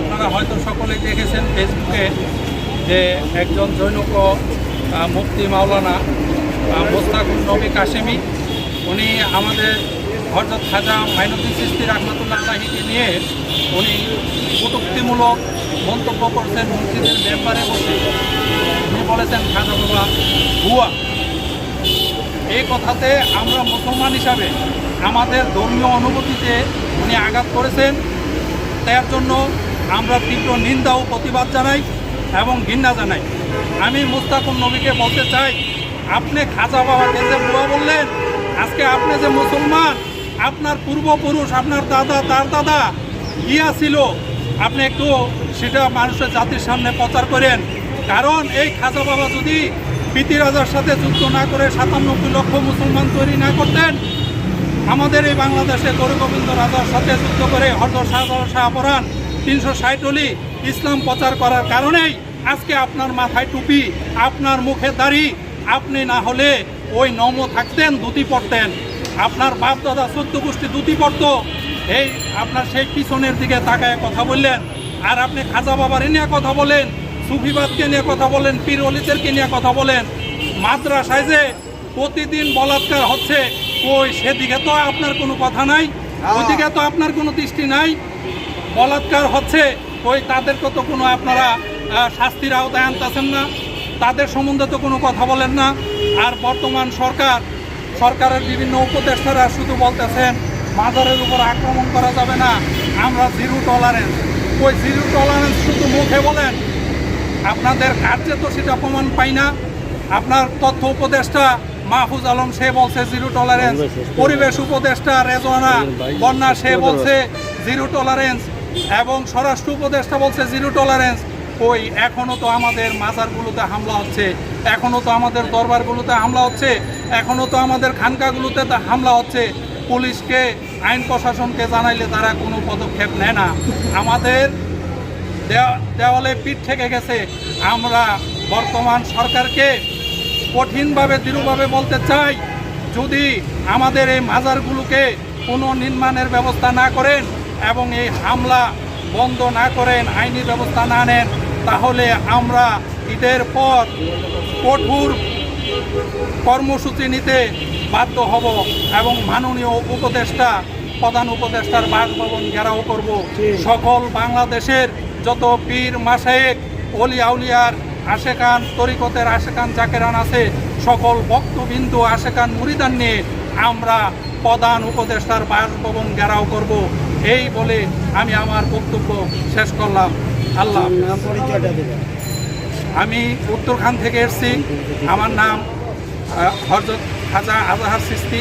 আপনারা হয়তো সকলেই দেখেছেন ফেসবুকে যে একজন জৈনক মুফতি মাওলানা মোস্তাকুর নবী কাশেমি, উনি আমাদের হরজত খাজা মাইনুদ্দিন সিস্তি রহমতুল্লাহ আলাহিকে নিয়ে উনি কটুক্তিমূলক মন্তব্য করছেন মসজিদের ব্যাপারে বসে। উনি বলেছেন, খাজা বাবা, ভুয়া। এই কথাতে আমরা মুসলমান হিসাবে আমাদের ধর্মীয় অনুভূতিতে উনি আঘাত করেছেন। তার জন্য আমরা তীব্র নিন্দা ও প্রতিবাদ জানাই এবং ঘৃণা জানাই। আমি মুস্তাকুর নবীকে বলতে চাই, আপনি খাজা বাবাকে যে বুয়া বললেন, আজকে আপনি যে মুসলমান, আপনার পূর্বপুরুষ, আপনার দাদা, তার দাদা, ইয়া ছিল, আপনি একটু সেটা মানুষের জাতির সামনে প্রচার করেন। কারণ এই খাজা বাবা যদি প্রীতিরাজার সাথে যুদ্ধ না করে সাতানব্বই লক্ষ মুসলমান তৈরি না করতেন, আমাদের এই বাংলাদেশে গৌরগোবিন্দ রাজার সাথে যুদ্ধ করে হরদর শাহজাহ শাহপরান তিনশো ষাটলি ইসলাম প্রচার করার কারণেই আজকে আপনার মাথায় টুপি আপনার মুখে দাড়ি আপনি না হলে ওই নম থাকতেন ধুতি পড়তেন আপনার বাপ দাদা চোদ্দ গোষ্ঠী ধুতি পড়তো এই আপনার সেই পিছনের দিকে তাকায় কথা বললেন। আর আপনি খাজা বাবার নিয়ে কথা বলেন সুফিবাদকে নিয়ে কথা বলেন পীর অলিদেরকে নিয়ে কথা বলেন। মাদ্রাসায় যে প্রতিদিন বলাৎকার হচ্ছে ওই সেদিকে তো আপনার কোনো কথা নাই ওইদিকে তো আপনার কোনো দৃষ্টি নাই। বলাৎকার হচ্ছে ওই তাদেরকে তো কোনো আপনারা শাস্তির আওতায় আনতেছেন না তাদের সম্বন্ধে তো কোনো কথা বলেন না। আর বর্তমান সরকার সরকারের বিভিন্ন উপদেষ্টারা শুধু বলতেছেন মাজারের উপর আক্রমণ করা যাবে না আমরা জিরো টলারেন্স ওই জিরো টলারেন্স শুধু মুখে বলেন আপনাদের কার্যে তো সেটা প্রমাণ পাই না। আপনার তথ্য উপদেষ্টা মাহফুজ আলম সে বলছে জিরো টলারেন্স পরিবেশ উপদেষ্টা। রেজওয়ানা বন্যা সে বলছে জিরো টলারেন্স এবং স্বরাষ্ট্র উপদেষ্টা বলছে জিরো টলারেন্স ওই এখনও তো আমাদের মাজারগুলোতে হামলা হচ্ছে এখনও তো আমাদের দরবারগুলোতে হামলা হচ্ছে এখনও তো আমাদের খানকাগুলোতে হামলা হচ্ছে। পুলিশকে, আইন প্রশাসনকে জানাইলে তারা কোনো পদক্ষেপ নেয় না। আমাদের দেওয়া- দেওয়ালে পিঠ থেকে গেছে। আমরা বর্তমান সরকারকে কঠিনভাবে, দৃঢ়ভাবে বলতে চাই, যদি আমাদের এই মাজারগুলোকে কোনো নির্মাণের ব্যবস্থা না করেন এবং এই হামলা বন্ধ না করেন আইনি ব্যবস্থা না নেন তাহলে আমরা ঈদের পর কঠোর কর্মসূচি নিতে বাধ্য হব এবং মাননীয় উপদেষ্টা প্রধান উপদেষ্টার বাসভবন ঘেরাও করব। সকল বাংলাদেশের যত পীর মাসায়েক অলি আউলিয়ার আশেকান তরিকতের আশেকান জাকেরান আছে সকল বক্তবিন্দু আশেকান মুরিদান নিয়ে আমরা প্রধান উপদেষ্টার বাসভবন ঘেরাও করব। এই বলে আমি আমার বক্তব্য শেষ করলাম। আল্লাহ আমি উত্তরখান থেকে এসেছি। আমার নাম হজরত হরজত খাজা আজহার সিস্তি।